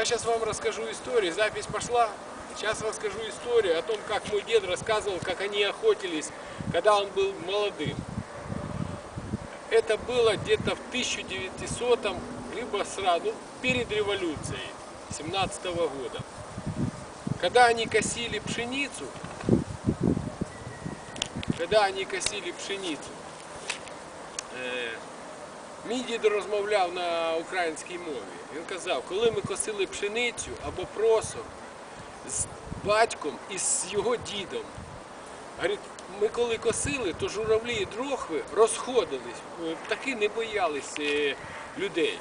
Я сейчас вам расскажу историю. Запись пошла. Сейчас расскажу историю о том, как мой дед рассказывал, как они охотились, когда он был молодым. Это было где-то в 1900 либо сразу, перед революцией 17 года. Когда они косили пшеницу, когда они косили пшеницу, е, мій дід розмовляв на українській мові. Він казав, коли ми косили пшеницю або просо з батьком і з його дідом, ми коли косили, то журавлі і дрохви розходились, е, птахи не боялись е, людей.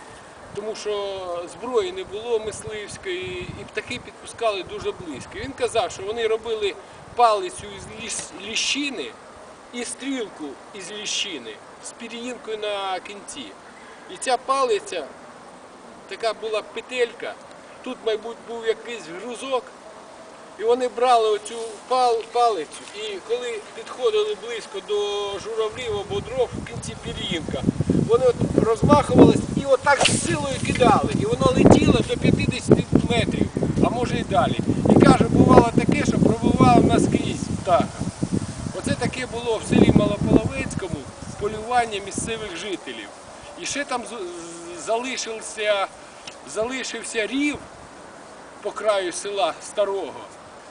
Тому що зброї не було мисливської, і птахи підпускали дуже близько. Він казав, що вони робили палицю ліс- ліщини і стрілку із ліщини з пір'їнкою на кінці. І ця палиця, така була петелька, тут, мабуть, був якийсь грузок, і вони брали оцю пал- палицю, і коли підходили близько до журавлів або дров, в кінці пір'їнка, вони от розмахувались і отак з силою кидали. І воно летіло до 50 метрів, а може і далі. І каже, бувало таке, що пробивало наскрізь птаха. Таке було в селі Малополовецькому полювання місцевих жителів. І ще там залишився, залишився рів по краю села Старого,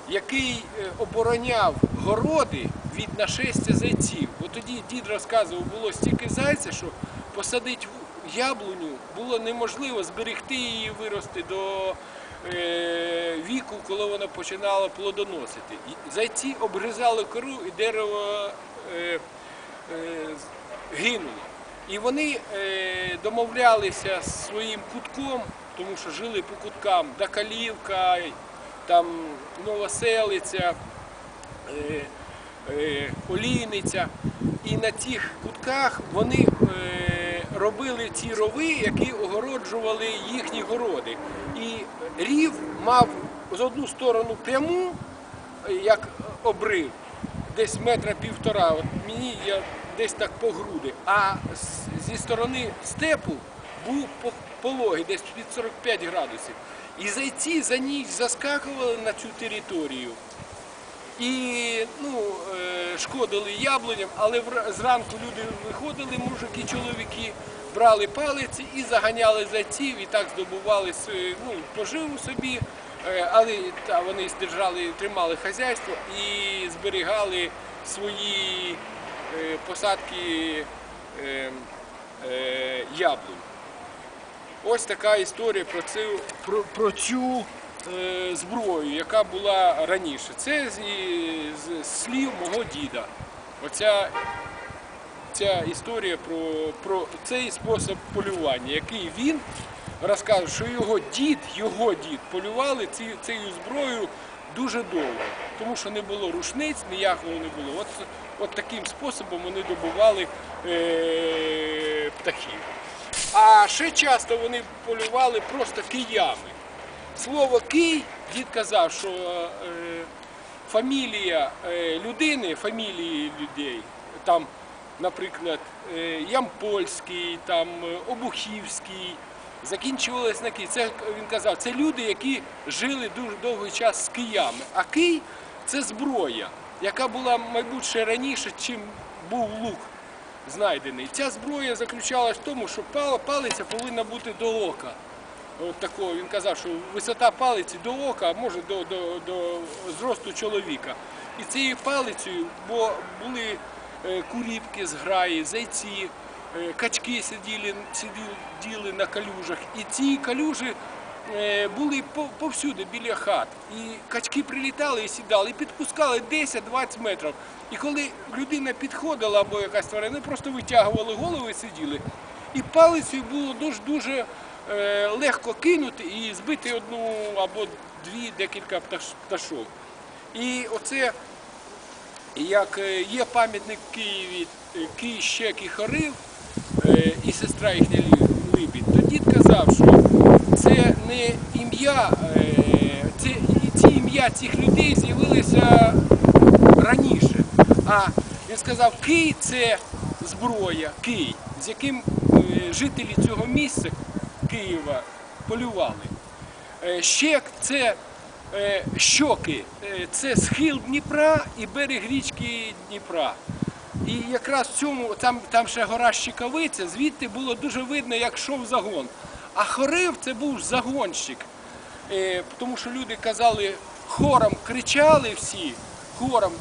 який е, обороняв городи від нашестя зайців. Бо тоді дід розказував, було стільки зайця, що посадити яблуню було неможливо зберегти її вирости до віку, коли вона починала плодоносити. Зайці обгризали кору і дерево е, е, гинуло. І вони е, домовлялися з своїм кутком, тому що жили по куткам Дакалівка, там Новоселиця, е, е, Олійниця. І на цих кутках вони е, робили ці рови, які огороджували їхні городи. І рів мав з одну сторону пряму, як обрив, десь метра півтора. От мені я десь так по груди. А зі сторони степу був по- пологий, десь під 45 градусів. І зайці за ніч заскакували на цю територію і ну, е, шкодили яблуням, але зранку люди виходили, мужики, чоловіки, брали палиці і заганяли зайців, і так здобували ну, поживу собі, Е, але та, вони здержали, тримали хазяйство і зберігали свої е, посадки е, яблунь. Ось така історія про цю, про, про цю е, зброю, яка була раніше. Це з слів мого діда. Оця ця історія про, про цей спосіб полювання, який він розказує, що його дід, його дід полювали ці, цією зброєю дуже довго, тому що не було рушниць, ніякого не було. От, от таким способом вони добували е, птахів. А ще часто вони полювали просто киями. Слово кий, дід казав, що е, фамілія е, людини, фамілії людей, там, наприклад, е, Ямпольський, там, е, Обухівський, закінчувалися на кий. Це він казав, це люди, які жили дуже довгий час з киями. А кий це зброя, яка була, мабуть, раніше, чим був лук знайдений. Ця зброя заключалась в тому, що пал- палиця повинна бути до ока. Такого він казав, що висота палиці до ока, а може до, до, до зросту чоловіка. І цією палицею, бо були е, куріпки з граї, зайці, е, качки сиділи, сиділи на калюжах. І ці калюжі е, були повсюди біля хат. І качки прилітали і сідали, і підпускали 10-20 метрів. І коли людина підходила або якась тварина, просто витягували голови сиділи. І палицею було дуже-дуже е, легко кинути і збити одну або дві декілька пташ- пташок. І оце, як е, є пам'ятник в Києві е, Кий Щек і Хорив, е, і сестра їхня Либідь, то дід казав, що це не ім'я, е, ці ім'я цих людей з'явилися раніше. А він сказав, Кий це зброя, Кий, з яким е, жителі цього місця Києва полювали. Е, Щек це е, щоки, е, це схил Дніпра і берег річки Дніпра. І якраз в цьому, там, там ще гора Щекавиця, звідти було дуже видно, як йшов загон. А Хорив це був загонщик. Тому що люди казали, хором кричали всі, хором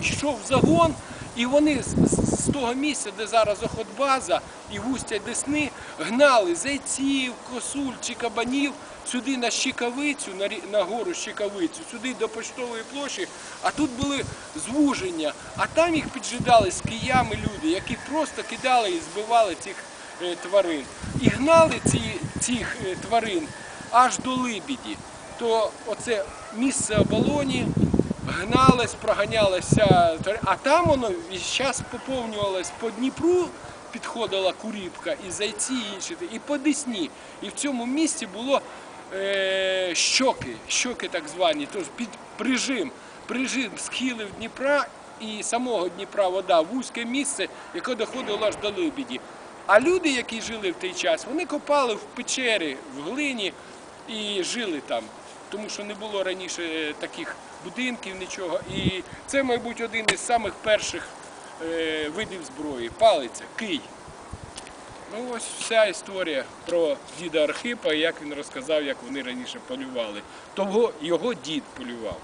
йшов загон, і вони з, того місця, де зараз охотбаза і вустя Десни, гнали зайців, косуль чи кабанів сюди на Щекавицю, на, гору Щекавицю, сюди до Поштової площі, а тут були звуження, а там їх піджидали з киями люди, які просто кидали і збивали цих е, тварин. І гнали ці, цих е, тварин аж до Либіді. То оце місце оболоні гналось, проганялося, а там воно весь час поповнювалось по Дніпру, підходила куріпка, і зайці, інші, і по Десні. І в цьому місці було е, щоки, щоки так звані, тож під прижим, прижим схилів Дніпра і самого Дніпра вода, вузьке місце, яке доходило аж до Либіді. А люди, які жили в той час, вони копали в печері, в глині і жили там, тому що не було раніше таких будинків, нічого. І це, мабуть, один із самих перших е, видів зброї палиця, кий. Ну ось вся історія про діда Архипа, як він розказав, як вони раніше полювали. Того його дід полював.